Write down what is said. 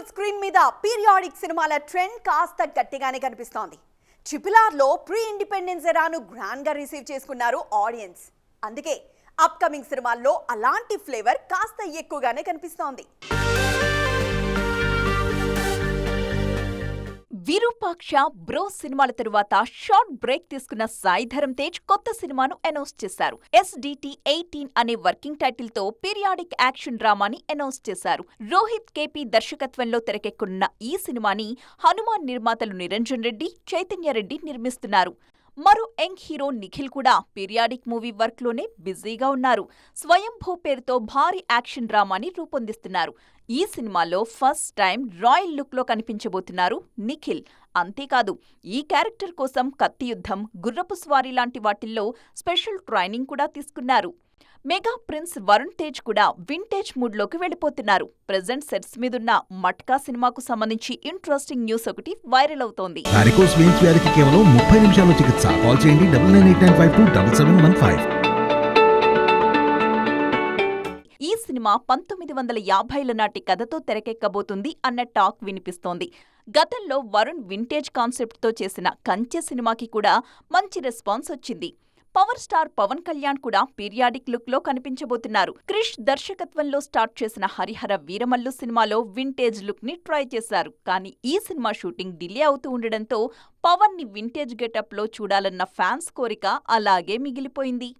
Bollywood screen మీద periodic సినిమాల trend కాస్త గట్టిగానే కనిపిస్తోంది. చిపిలార్లో ప్రీ ఇండిపెండెన్స్ ఎరాను గ్రాండ్గా రిసీవ్ చేసుకున్నారు ఆడియన్స్ అందుకే అప్కమింగ్ సినిమాల్లో అలాంటి ఫ్లేవర్ కాస్త ఎక్కువగానే కనిపిస్తోంది. విరూపాక్ష బ్రో సినిమాల తరువాత షార్ట్ బ్రేక్ తీసుకున్న సాయి ధరమ్ తేజ్ కొత్త సినిమాను అనౌన్స్ చేశారు. ఎస్డిటి ఎయిటీన్ అనే వర్కింగ్ టైటిల్తో పీరియాడిక్ యాక్షన్ డ్రామాని అనౌన్స్ చేశారు. రోహిత్ కేపీ దర్శకత్వంలో తెరకెక్కున్న ఈ సినిమాని హనుమాన్ నిర్మాతలు నిరంజన్ రెడ్డి చైతన్య రెడ్డి నిర్మిస్తున్నారు. మరో యంగ్ హీరో నిఖిల్ కూడా పీరియాడిక్ మూవీ వర్క్లోనే బిజీగా ఉన్నారు. స్వయంభూ పేరుతో భారీ యాక్షన్ డ్రామాని రూపొందిస్తున్నారు. ఈ సినిమాలో ఫస్ట్ టైం రాయల్ లుక్లో కనిపించబోతున్నారు నిఖిల్. అంతేకాదు ఈ క్యారెక్టర్ కోసం కత్తి యుద్ధం గుర్రపు స్వారీ లాంటి వాటిల్లో స్పెషల్ ట్రైనింగ్ కూడా తీసుకున్నారు. మెగా ప్రిన్స్ వరుణ్ తేజ్ కూడా వింటేజ్ మూడ్లోకి వెళ్ళిపోతున్నారు. ప్రెజెంట్ సెట్స్ మీదున్న మట్కా సినిమాకు సంబంధించి ఇంట్రెస్టింగ్ న్యూస్ ఒకటి వైరల్ అవుతోంది. కేవలం ముప్పై నిమిషాల్లో చికిత్స. కాల్ చేయండి double nine eight nine five two double seven one five. ఈ సినిమా పంతొమ్మిది వందల యాభైల నాటి కథతో తెరకెక్కబోతుంది అన్న టాక్ వినిపిస్తోంది. గతంలో వరుణ్ వింటేజ్ కాన్సెప్ట్తో చేసిన కంచె సినిమాకి కూడా మంచి రెస్పాన్స్ వచ్చింది. పవర్ స్టార్ పవన్ కళ్యాణ్ కూడా పీరియాడిక్ లుక్లో కనిపించబోతున్నారు. క్రిష్ దర్శకత్వంలో స్టార్ట్ చేసిన హరిహర వీరమల్లు సినిమాలో వింటేజ్ లుక్ని ట్రై చేశారు. కానీ ఈ సినిమా షూటింగ్ డిలే అవుతూ ఉండడంతో పవన్ని వింటేజ్ గెటప్లో చూడాలన్న ఫ్యాన్స్ కోరిక అలాగే మిగిలిపోయింది.